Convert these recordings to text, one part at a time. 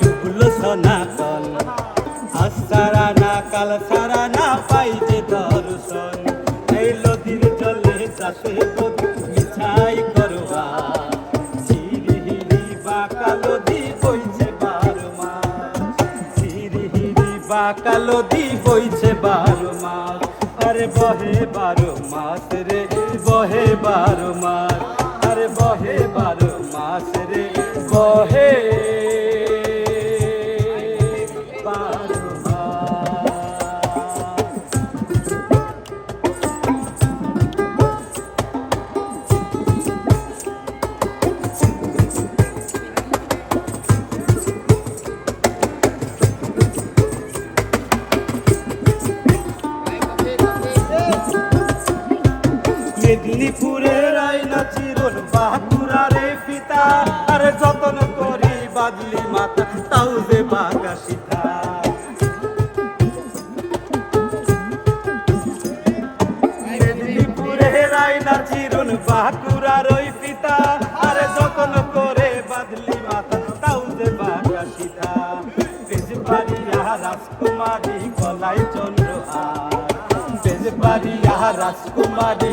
ডুবলো সনাতন। আজ সারা না, কাল সারা না পাই যে দর্শন। এই নদীর জলে চাষে মিছাই করবা হিরি বাঁকা নদী বইছে বারো মাস। হিরি হিরি বাঁকা নদী বইছে বারো মাস। আরে বহে বারো মাস রে, বহে বারো মাস। আরে বহে বারো মাস রে, বহে মেদিনীপুরের আইনা চিরন বাহাতুরারে পিতা আরে যতন করি বাদলি মাতা তাও যে বাগা সীতা। মেদিনীপুরের আইনা চিরন বাহাতুরার ওই পিতা আরে যতন করে বাদলি মাতা তাও যে বাগা সীতা। বেজবাড়িয়া রাজকুমারী গলায় চন্দ্রহার। বেজবাড়িয়া রাজকুমারী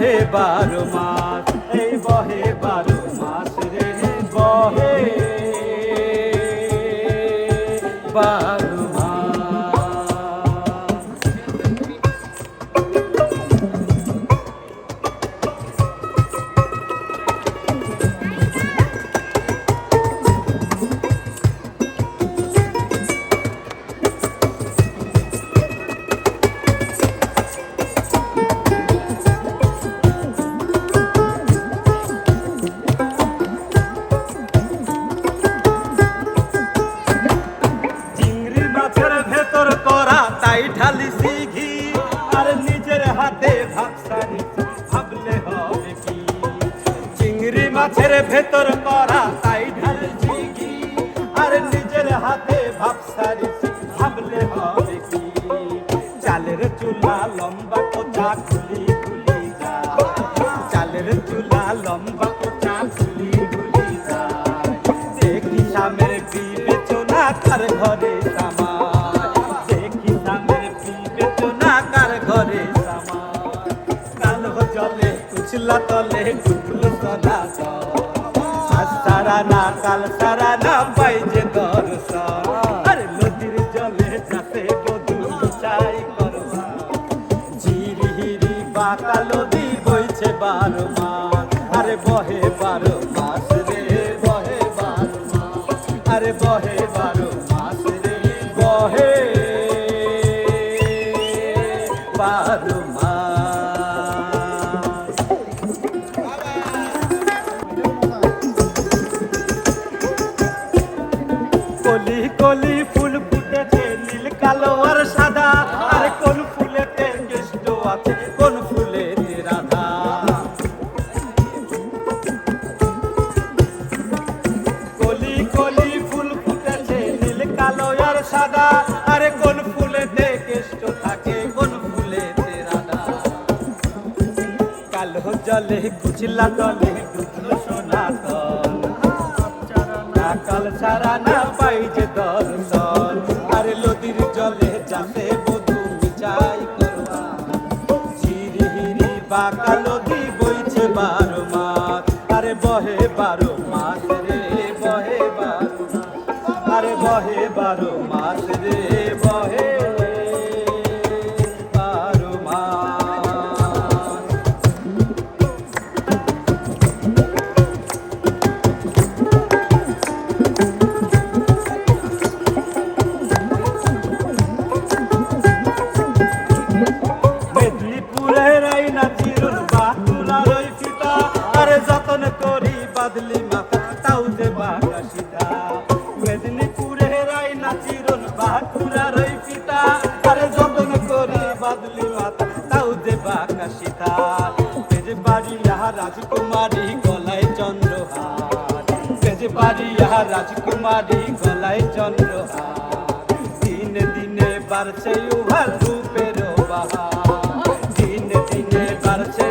বহে বারো মাস এই বহে বারো মাস রে বহে। বারো ঢালিসি ঘি আর নিজের হাতে ভাবসারি ভাবলে হবে কি? চিংড়ি মাছের ভেতর করা তাই ঢালিসি ঘি আর নিজের হাতে ভাবসারি ভাবলে হবে কি? চালের চুলা লম্বা কোচা খুলি খুলি যায় চালের চুলা লম্বা কোচা খুলি খুলি যায় দেখি সামের বিবেচনা কার ঘরে সামায় কুচলা তলে ডুবলো সদা আজ সারা না কাল সারা না পাই যে দর্শন আরে নদীর জলে চাষে বধু চাই করবা ঝিরি হিরি বাঁকা নদী বইছে বারো মাস আরে বহে বারো মাস রে, বহে বারো আরে বহে বারো মাস রে, বহে বারো কলি কলি ফুল ফুটেছে নীল, কালো আর সাদা। আর কোন ফুলেতে কেষ্ট আছে, কোন ফুলেতে রাধা কলি কলি ফুল ফুটেছে নীল, কালো আর সাদা। আরে কোন ফুলেতে কেষ্ট থাকে, কোন ফুলেতে রাধা কালো জলে কুচলা তলে ডুবলো সনাতন। কাল না বাঁকা নদী বইছে বারো মাস? আরে বহে বারো মাস রে, বহে বারো আরে বহে বারো মাস রে। পাগলি তাও যে বাসিতা মেদিনীপুরে রাই নাচিরন বাঁকুড়া রই পিতা। আরে যতন করে বাদলি মাতা, তাও যে বাকাশিতা সেজে বাড়ি রাজকুমারী গলায় চন্দ্রহার। ইহা রাজকুমারী গলায় চন্দ্রহার। দিনে দিনে বাড়ছে দিনে দিনে বাড়ছে